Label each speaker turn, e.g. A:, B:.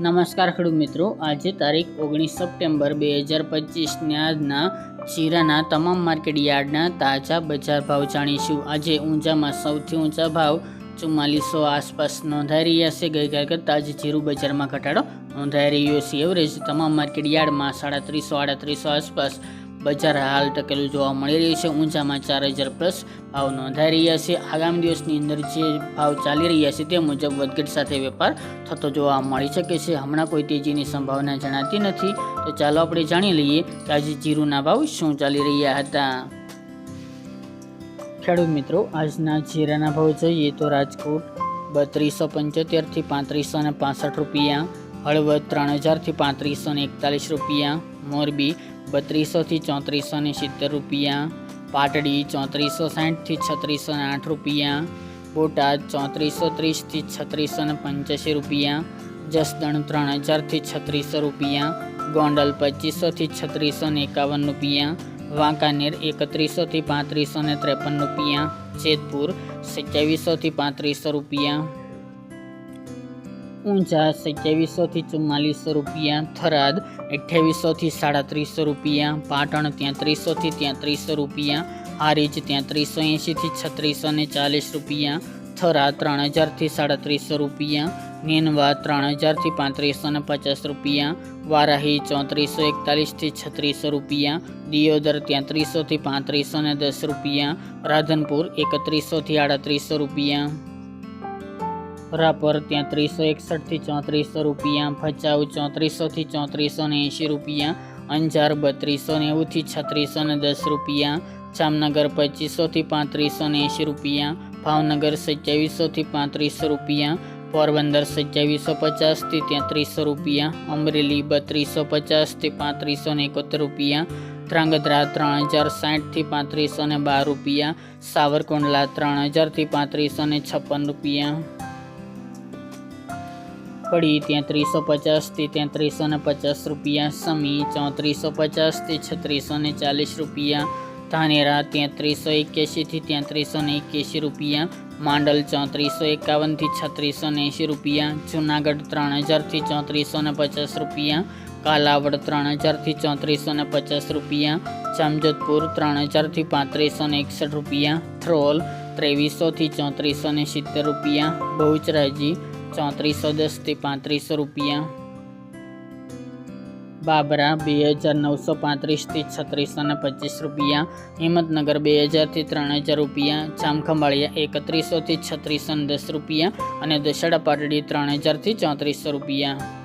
A: નમસ્કાર ખેડૂત મિત્રો. આજે તારીખ ઓગણીસ સપ્ટેમ્બર બે હજાર પચીસના આજના જીરાના તમામ માર્કેટ યાર્ડના તાજા બજાર ભાવ જાણીશું. આજે ઊંઝામાં સૌથી ઊંચા ભાવ ચુમ્માલીસો આસપાસ નોંધાઈ રહ્યા છે. ગઈકાલ કરતાં આજે જીરું બજારમાં ઘટાડો નોંધાઈ રહ્યો છે. એવરેજ તમામ માર્કેટ યાર્ડમાં સાડા ત્રીસો આડત્રીસો આસપાસ બજાર હાલ ટકેલું જોવા મળી રહ્યું છે. ઊંચામાં ચાર હજાર પ્લસ ભાવ નોંધાઈ રહ્યા છે. આગામી દિવસની અંદર જે ભાવ ચાલી રહ્યા છે તે મુજબ વધઘટ સાથે વેપાર થતો જોવા મળી શકે છે. હમણાં કોઈ તેજીની સંભાવના જણાતી નથી. તો ચાલો આપણે જાણી લઈએ કે આજે જીરુના ભાવ શું ચાલી રહ્યા હતા. ખેડૂત મિત્રો, આજના જીરાના ભાવ જોઈએ તો રાજકોટ બત્રીસો પંચોતેરથી પાંત્રીસો ને રૂપિયા, હળવદ ત્રણ હજારથી પાંત્રીસો એકતાલીસ રૂપિયા, મોરબી બત્રીસોથી ચોત્રીસો ને સિત્તેર રૂપિયા, પાટડી ચોત્રીસો સાઠથી છત્રીસો ને આઠ રૂપિયા, બોટાદ ચોત્રીસો ત્રીસથી છત્રીસો ને પંચ્યાસી રૂપિયા, જસદણ ત્રણ હજારથી છત્રીસો રૂપિયા, ગોંડલ પચીસોથી છત્રીસો ને એકાવન રૂપિયા, વાંકાનેર એકત્રીસોથી પાંત્રીસો ને ત્રેપન રૂપિયા, જેતપુર સત્યાવીસોથી પાંત્રીસો રૂપિયા ઊંઝા સત્યાવીસોથી ચુમ્માલીસો રૂપિયા, થરાદ અઠ્યાવીસોથી સાડત્રીસો રૂપિયા, પાટણ તેત્રીસોથી તેત્રીસો રૂપિયા, હારીજ તેત્રીસો એંશીથી છત્રીસો ને ચાલીસ રૂપિયા થરા ત્રણ હજારથી સાડત્રીસો રૂપિયા, નેનવા ત્રણ હજારથી પાંત્રીસો ને પચાસ રૂપિયા, વારાહી ચોત્રીસો એકતાલીસથી છત્રીસો રૂપિયા, દિયોદર તેત્રીસોથી પાંત્રીસો ને દસ રૂપિયા, રાધનપુર એકત્રીસોથી આડત્રીસો રૂપિયા. રાપર તેત્રીસો એકસઠથી ચોત્રીસો રૂપિયા, ભચાઉ ચોત્રીસોથી ચોત્રીસો ને એંશી રૂપિયા, અંજાર બત્રીસો નેવુંથી છત્રીસો ને દસ રૂપિયા, જામનગર પચીસોથી પાંત્રીસો ને એંશી રૂપિયા, ભાવનગર સત્યાવીસોથી પાંત્રીસો રૂપિયા, પોરબંદર સત્યાવીસો પચાસથી તેત્રીસો રૂપિયા, અમરેલી બત્રીસો પચાસથી પાંત્રીસો ને એકોતેર રૂપિયા, ધ્રાંગધ્રા ત્રણ હજાર સાઠથી પાંત્રીસો ને બાર રૂપિયા, સાવરકુંડલા ત્રણ હજારથી પાંત્રીસો ને છપ્પન રૂપિયા. કડી તેત્રીસો પચાસથી તેત્રીસો ને પચાસ રૂપિયા સમી, ચોત્રીસો પચાસથી છત્રીસો ને ચાલીસ રૂપિયા, ધાનેરા તેત્રીસો એક્યાસીથી તેત્રીસો ને એક્યાસી રૂપિયા, માંડલ ચોત્રીસો એકાવનથી છત્રીસો ને એંશી રૂપિયા, જૂનાગઢ ત્રણ હજારથી ચોત્રીસો ને પચાસ રૂપિયા, કાલાવડ ત્રણ હજારથી ચોત્રીસો ને પચાસ રૂપિયા, જામજોધપુર ત્રણ હજારથી પાંત્રીસો ને એકસઠ રૂપિયા થ્રોલ ત્રેવીસોથી ચોત્રીસો ને સિત્તેર રૂપિયા, બહુચરાજી ચોત્રીસો દસથી પાંત્રીસો રૂપિયા. બાબરા બે હજાર નવસો પાંત્રીસથી છત્રીસો ને પચીસ રૂપિયા. હિંમતનગર બે હજારથી ત્રણ હજાર રૂપિયા. જામખંભાળિયા એકત્રીસોથી છત્રીસો ને દસ રૂપિયા. અને દશેડા પાટડી ત્રણ હજારથી ચોત્રીસો રૂપિયા.